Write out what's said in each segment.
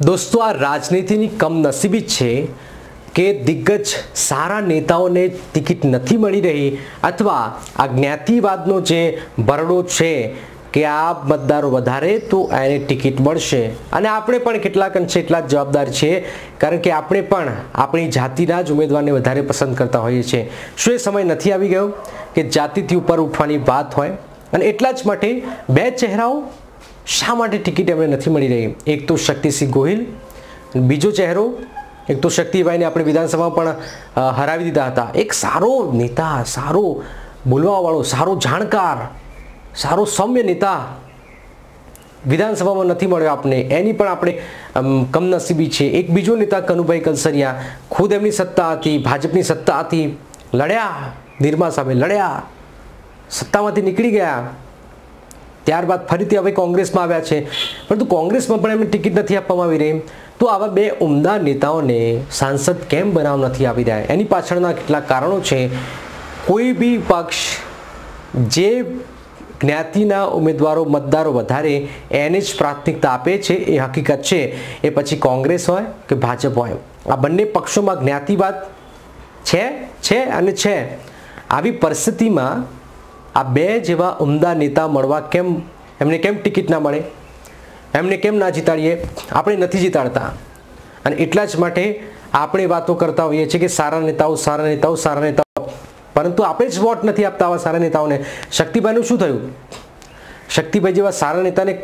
દોસ્તો, આ રાજનીતિની કમનસીબી છે કે દિગ્ગજ સારા નેતાઓને ટિકિટ નથી મળી રહી અથવા આ જ્ઞાતિવાદનો જે ભરડો છે કે આ મતદારો વધારે તો એને ટિકિટ મળશે. અને આપણે પણ કેટલાક અંશે એટલા જ જવાબદાર છીએ, કારણ કે આપણે પણ આપણી જાતિના જ ઉમેદવારને વધારે પસંદ કરતા હોઈએ છીએ. શું એ સમય નથી આવી ગયો કે જાતિથી ઉપર ઉઠવાની વાત હોય? અને એટલા જ માટે બે ચહેરાઓ શા માટે ટિકિટ એમને નથી મળી રહી? એક તો શક્તિસિંહ ગોહિલ, બીજો ચહેરો, એક તો શક્તિભાઈને આપણે વિધાનસભામાં પણ હરાવી દીધા હતા. એક સારો નેતા, સારો બોલવાવાળો, સારો જાણકાર, સારો સૌમ્ય નેતા વિધાનસભામાં નથી મળ્યો આપને. એની પણ આપણે કમનસીબી છે. એક બીજો નેતા કનુભાઈ કલસરિયા, ખુદ એમની સત્તા હતી, ભાજપની સત્તા હતી, લડ્યા, નિર્મા સામે લડ્યા, સત્તામાંથી નીકળી ગયા. ત્યારબાદ ફરીથી હવે કોંગ્રેસમાં આવ્યા છે. પરંતુ કોંગ્રેસમાં પણ એમને ટિકિટ નથી આપવામાં આવી રહી. તો આવા બે ઉમદા નેતાઓને સાંસદ કેમ બનાવ નથી આવી રહ્યા? એની પાછળના કેટલાક કારણો છે. કોઈ બી પક્ષ જે જ્ઞાતિના ઉમેદવારો, મતદારો વધારે એને જ પ્રાથમિકતા આપે છે, એ હકીકત છે. એ પછી કોંગ્રેસ હોય કે ભાજપ હોય. આ બંને પક્ષોમાં જ્ઞાતિવાદ છે છે અને છે. આવી પરિસ્થિતિમાં આ બે જેવા ઉમદા નેતા મળવા કેમ, એમને કેમ ટિકિટ ના મળે? એમને કેમ ના જીતાડીએ? આપણે નથી જીતાડતા. અને એટલા જ માટે આપણે વાતો કરતા હોઈએ છીએ કે સારા નેતાઓ સારા નેતાઓ સારા નેતાઓ. પરંતુ આપણે જ વોટ નથી આપતા આવા સારા નેતાઓને. શક્તિભાઈનું શું થયું? શક્તિભાઈ જેવા સારા નેતાને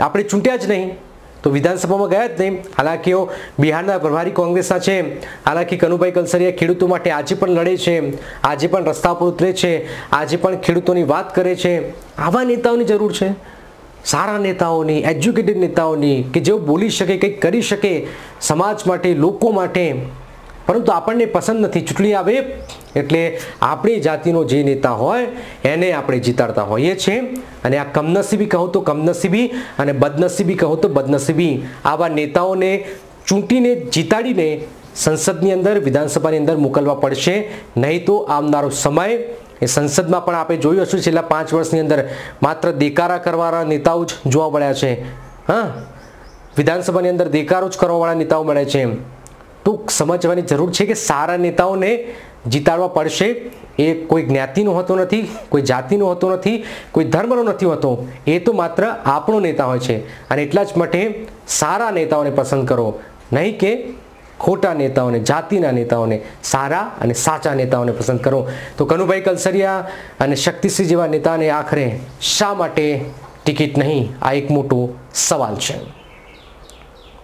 આપણે ચૂંટ્યા જ નહીં. તો વિધાનસભામાં ગયા જ નહીં. હાલાકીઓ બિહારના પ્રભારી કોંગ્રેસના છે. હાલાકી કનુભાઈ કલસરિયા ખેડૂતો માટે આજે પણ લડે છે. આજે પણ રસ્તા પર ઉતરે છે. આજે પણ ખેડૂતોની વાત કરે છે. આવા નેતાઓની જરૂર છે? સારા નેતાઓની એજ્યુકેટેડ નેતાઓની, કે જેઓ બોલી શકે, કંઈક કરી શકે, સમાજ માટે, લોકો માટે પરંતુ આપણને પસંદ નથી. ચૂંટણી આવે એટલે આપણી જાતિનો જે નેતા હોય એને આપણે જીતાડતા હોઈએ છીએ. અને આ કમનસીબી કહો તો કમનસીબી અને બદનસીબી કહો તો બદનસીબી. આવા નેતાઓને ચૂંટીને જીતાડીને સંસદની અંદર, વિધાનસભાની અંદર મોકલવા પડશે. નહીં તો આવનારો સમય એ સંસદમાં પણ આપણે જોયું હશું છેલ્લા પાંચ વર્ષની અંદર માત્ર દેકારા કરવાવાળા નેતાઓ જ જોવા મળ્યા છે. હા? વિધાનસભાની અંદર દેકારો જ કરવાવાળા નેતાઓ મળે છે ટૂંક સમજવાની જરૂર છે કે સારા નેતાઓને જીતાડવા પડશે. એ કોઈ જ્ઞાતિનો હોતો નથી, કોઈ જાતિનો હોતો નથી, કોઈ ધર્મનો નથી હોતો. એ તો માત્ર આપણો નેતા હોય છે. અને એટલા જ માટે સારા નેતાઓને પસંદ કરો. નહીં કે ખોટા નેતાઓને, જાતિના નેતાઓને, સારા અને સાચા નેતાઓને પસંદ કરો. તો કનુભાઈ કલસરિયા અને શક્તિસિંહ જેવા નેતાને આખરે શા માટે ટિકિટ નહીં? આ એક મોટો સવાલ છે.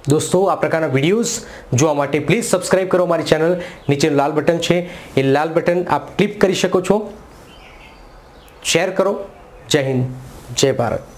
દોસ્તો, આ પ્રકારના વિડીયોઝ જોવા માટે પ્લીઝ સબસ્ક્રાઇબ કરો મારી ચેનલ નીચેનું લાલ બટન છે. એ લાલ બટન આપ ક્લિક કરી શકો છો. શેર કરો. જય હિન્દ. જય ભારત.